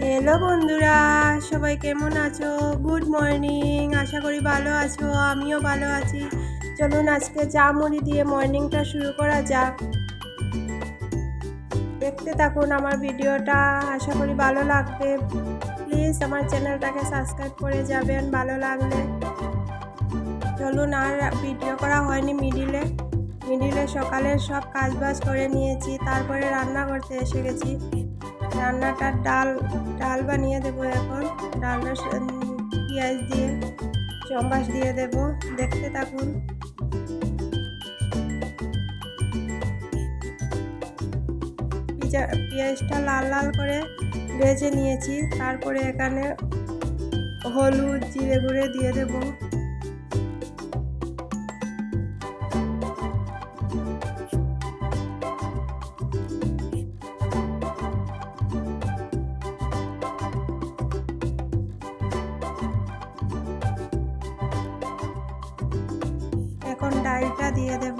Hello বন্ধুরা, সবাই কেমন আছো? গুড মর্নিং আশা করি ভালো আছো, আমিও ভালো আছি। চলুন আজকে চা মুড়ি দিয়ে মর্নিংটা শুরু করা যাক। দেখতে থাকুন আমার ভিডিওটা, আশা করি ভালো লাগবে। প্লিজ আমার চ্যানেলটাকে সাবস্ক্রাইব করে যাবেন, ভালো লাগলে। চলুন আর ভিডিও করা হয়নি মিডিলে মিডিলে সকালের সব কাজবাজ করে নিয়েছি, তারপরে রান্না করতে এসে গেছি। রান্নাটার ডাল ডাল বানিয়ে দেবো এখন। ডালটা পেঁয়াজ দিয়ে চম্বাস দিয়ে দেব। দেখতে থাকুন। পেঁয়াজটা লাল লাল করে ভেজে নিয়েছি। তারপরে এখানে হলুদ, জিরে গুঁড়ে দিয়ে দেবো। এখন ডালটা দিয়ে দেব।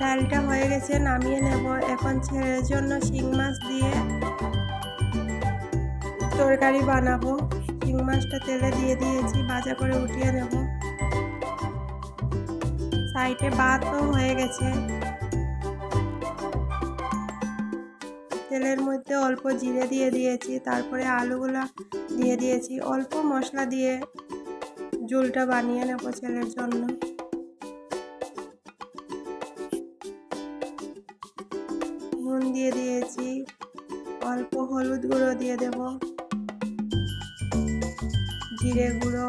ডালটা হয়ে গেছে, নামিয়ে নেব। এখন ছেলের জন্য শিং মাছ দিয়ে তরকারি বানাবো। শিং মাছটা তেলে দিয়ে দিয়েছি, ভাজা করে উঠিয়ে নেব। সাইডে ভাতও হয়ে গেছে। তেলের মধ্যে অল্প জিরে দিয়ে দিয়েছি, তারপরে আলুগুলো দিয়ে দিয়েছি। অল্প মশলা দিয়ে ঝোলটা বানিয়ে নেব ছেলের জন্য। নুন দিয়ে দিয়েছি, অল্প হলুদ গুঁড়ো দিয়ে দেব। জিরে গুঁড়ো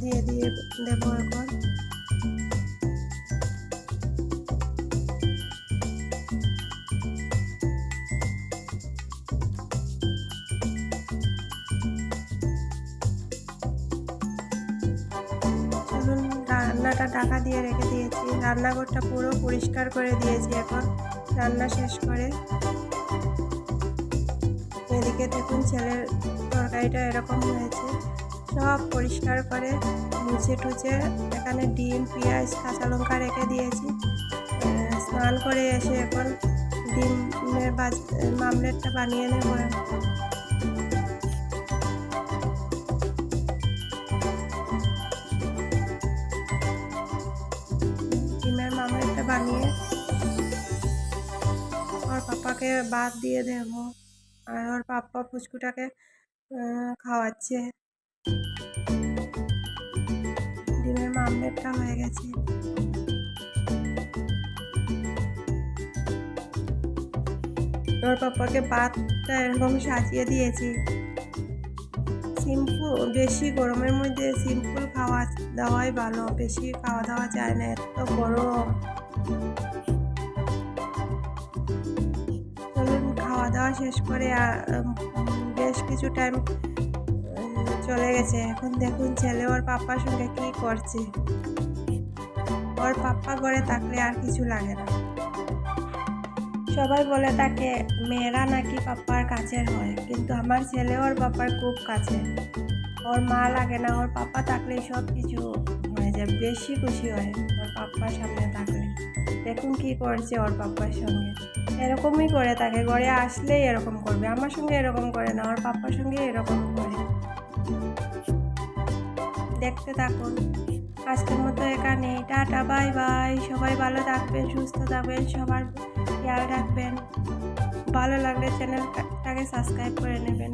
দিয়ে দিয়ে দেব এখন। ঢাকা দিয়ে রেখে দিয়েছি। রান্নাঘরটা পুরো পরিষ্কার করে দিয়েছি এখন। রান্না শেষ করে। এদিকে দেখুন ছেলের তরকারিটা এরকম হয়েছে। সব পরিষ্কার করে মুছে টুচে এখানে ডিম, পেঁয়াজ, কাঁচা লঙ্কা রেখে দিয়েছি। স্নান করে এসে এখন ডিমের বাজ মামলেটটা বানিয়ে নেব বানিয়ে ওর পাপাকে ভাত দিয়ে দেব। আর ওর পাপ্পা পুচকুটাকে আহ, খাওয়াচ্ছে। ডিমের মামলেটটা হয়ে গেছে। ওর পাপাকে ভাতটা এরকম সাজিয়ে দিয়েছি। সিম্পল বেশি গরমের মধ্যে সিম্পল খাওয়া দাওয়াই ভালো। বেশি খাওয়া দাওয়া যায় না, এত গরম। খাওয়া দাওয়া শেষ করে বেশ কিছু টাইম চলে গেছে। এখন দেখুন ছেলে ওর পাপ্পার সঙ্গে কি করছে। ওর পাপ্পা ঘরে থাকলে আর কিছু লাগে না। সবাই বলে তাকে মেয়েরা নাকি পাপ্পার কাছের হয়। কিন্তু আমার ছেলে ওর পাপ্পার খুব কাছে ওর মা লাগে না, ওর পাপ্পা থাকলে সব কিছু হয়ে যায়, বেশি খুশি হয় ওর পাপ্পার সামনে থাকলে। দেখুন কি করছে ওর পাপ্পার সঙ্গে। এরকমই করে থাকে, ঘরে আসলেই এরকম করবে, আমার সঙ্গে এরকম করে না, ওর পাপ্পার সঙ্গে এরকম করে। দেখতে থাকুন। আজকের মতো এখানে টাটা, বাই বাই। সবাই ভালো থাকবেন, সুস্থ থাকবেন, সবার খেয়াল রাখবেন। ভালো লাগলে চ্যানেলটাকে সাবস্ক্রাইব করে নেবেন।